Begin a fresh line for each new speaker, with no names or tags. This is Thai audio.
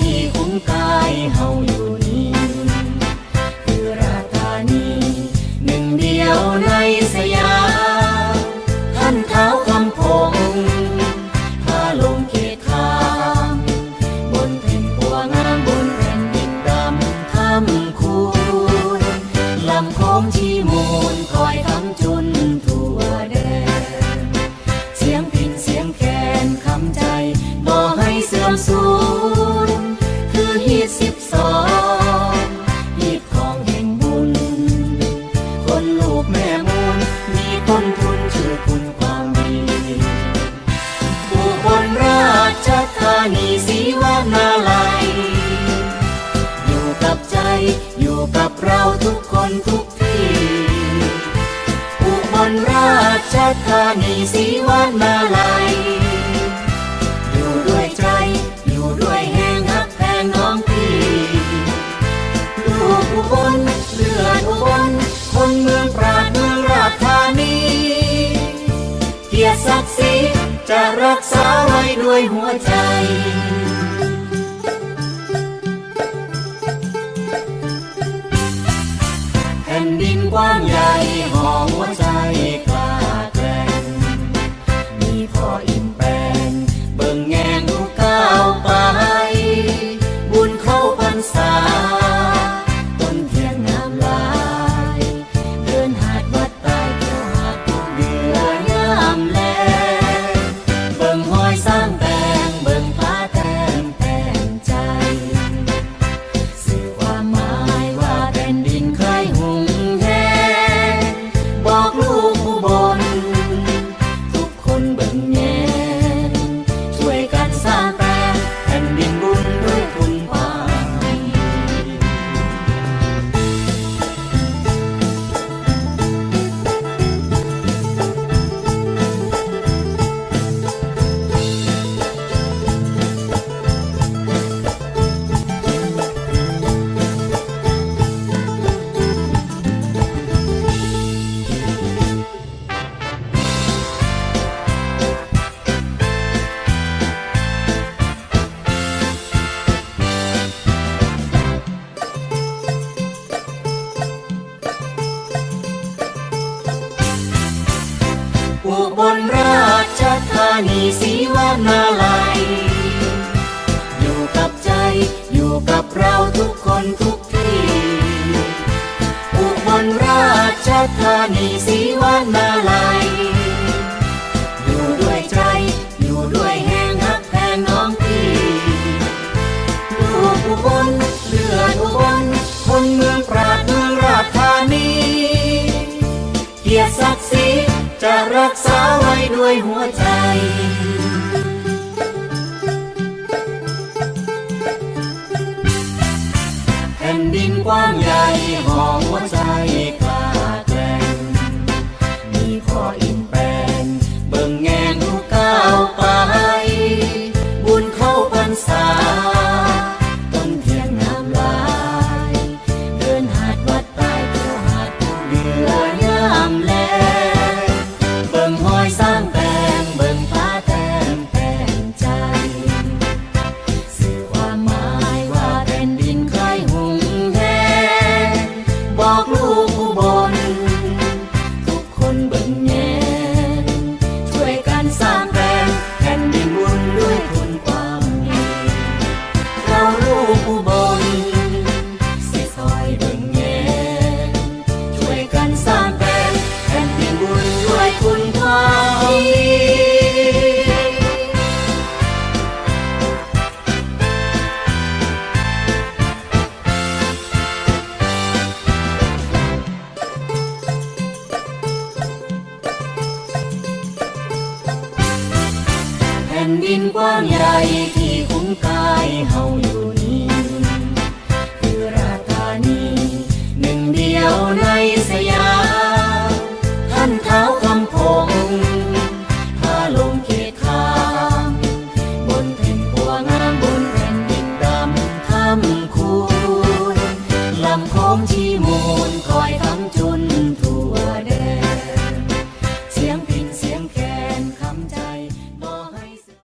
ที่คุ้มกายเฮาอยู่ วานมาลัยอยู่ด้วยใจ อยู่ด้วยแห่งฮักแพงน้องพี่ลูกอุบลเลือดอุบลคนเมืองปราดเมืองราชธานีเกียรติศักดิ์ศรีจะรักษาไว้ด้วยหัวใจแผ่นดินกว้างใหญ่ห่อหัวใจานีสีวานาลายอยู่กับใจ อยู่กับเราทุกคนทุกที่ อุบลราชธานีสีวานาลายอยู่ด้วยใจ อยู่ด้วยแห่งฮักแห่งน้องพี่ลูกอุบลเลือดอุบลคนเมืองปราดเมืองราชธานี เกียรติศักดิ์ศรีจะรักษาไว้ด้วยหัวใจ ของหัวใจ นดินกว้างใหญ่ที่คุ้มกายเฮาอยู่